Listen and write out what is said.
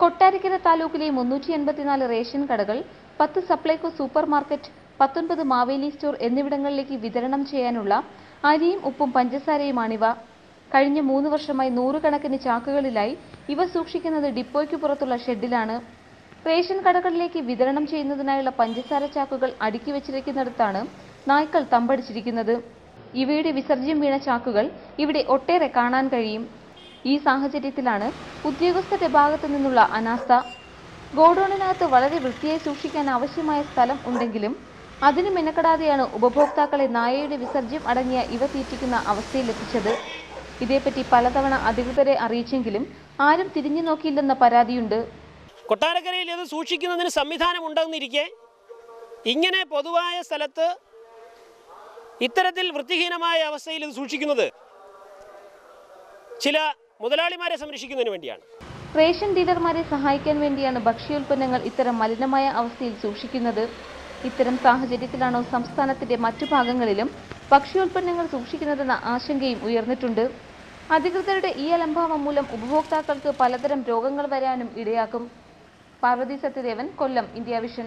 കൊട്ടാരക്കര താലൂക്കിലെ മുന്നൂറ്റി എൺപത്തിനാല് റേഷൻ കടകൾ പത്ത് സപ്ലൈകോ സൂപ്പർ മാർക്കറ്റ് പത്തൊൻപത് മാവേലി സ്റ്റോർ എന്നിവിടങ്ങളിലേക്ക് വിതരണം ചെയ്യാനുള്ള അരിയും ഉപ്പും പഞ്ചസാരയുമാണിവ. കഴിഞ്ഞ മൂന്ന് വർഷമായി നൂറുകണക്കിന് ചാക്കുകളിലായി ഇവ സൂക്ഷിക്കുന്നത് ഡിപ്പോയ്ക്ക് പുറത്തുള്ള ഷെഡിലാണ്. റേഷൻ കടകളിലേക്ക് വിതരണം ചെയ്യുന്നതിനായുള്ള പഞ്ചസാര ചാക്കുകൾ അടുക്കി വെച്ചിരിക്കുന്നിടത്താണ് നായ്ക്കൾ തമ്പടിച്ചിരിക്കുന്നത്. ഇവയുടെ വിസർജ്യം വീണ ചാക്കുകൾ ഇവിടെ ഒട്ടേറെ കാണാൻ കഴിയും. ഈ സാഹചര്യത്തിലാണ് ഉദ്യോഗസ്ഥരുടെ ഭാഗത്തു നിന്നുള്ള അനാസ്ഥ. ഗോഡൌണിനകത്ത് വളരെ വൃത്തിയായി സൂക്ഷിക്കാൻ ആവശ്യമായ സ്ഥലം ഉണ്ടെങ്കിലും അതിന് മെനക്കെടാതെയാണ് ഉപഭോക്താക്കളെ നായയുടെ വിസർജ്യം അടങ്ങിയ ഇവ തീറ്റിക്കുന്ന അവസ്ഥയിലെത്തിച്ചത് ഇതേപ്പറ്റി പലതവണ അധികൃതരെ അറിയിച്ചെങ്കിലും ആരും തിരിഞ്ഞു നോക്കിയില്ലെന്ന പരാതിയുണ്ട്. കൊട്ടാരക്കരയിൽ ഇത് സൂക്ഷിക്കുന്നതിന് സംവിധാനം ഉണ്ടെന്നിരിക്കെ ഇങ്ങനെ പൊതുവായ സ്ഥലത്ത് ഇത്തരത്തിൽ വൃത്തിഹീനമായ അവസ്ഥയിൽ ഇത് സൂക്ഷിക്കുന്നത്. ചില മുതലാളിമാരെ സംരക്ഷിക്കുന്നതിന് വേണ്ടിയാണ്. റേഷൻ ഡീലർമാരെ സഹായിക്കാൻ വേണ്ടിയാണ് ഭക്ഷ്യോൽപ്പന്നങ്ങൾ ഇത്തരം മലിനമായ അവസ്ഥയിൽ സൂക്ഷിക്കുന്നത്. ഇത്തരം സാഹചര്യത്തിലാണോ സംസ്ഥാനത്തിന്റെ മറ്റു ഭാഗങ്ങളിലും ഭക്ഷ്യോൽപ്പന്നങ്ങൾ സൂക്ഷിക്കുന്നതെന്ന ആശങ്കയും ഉയർന്നിട്ടുണ്ട്. അധികൃതരുടെ ഈ അലംഭാവം മൂലം ഉപഭോക്താക്കൾക്ക് പലതരം രോഗങ്ങൾ വരാനും ഇടയാക്കും. Parvathi Sathyadevan Kollam India vision.